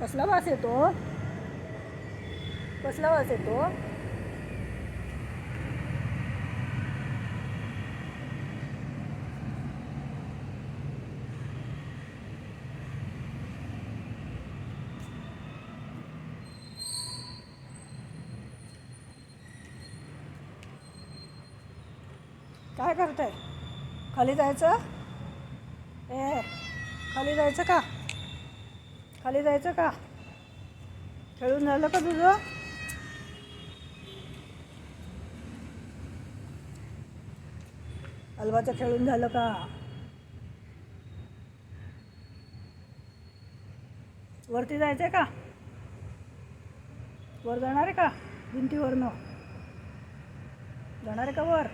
कसला वास येतो? कसला वास येतो? काय करताय? खाली जायचं? ए खाली जायचं का? खाली जायचं का? खेळून झालं का तुझं? हलवाचं खेळून झालं का? वरती जायचं आहे का? वर जाणार आहे का? भिंतीवरनं? जाणार आहे का वर?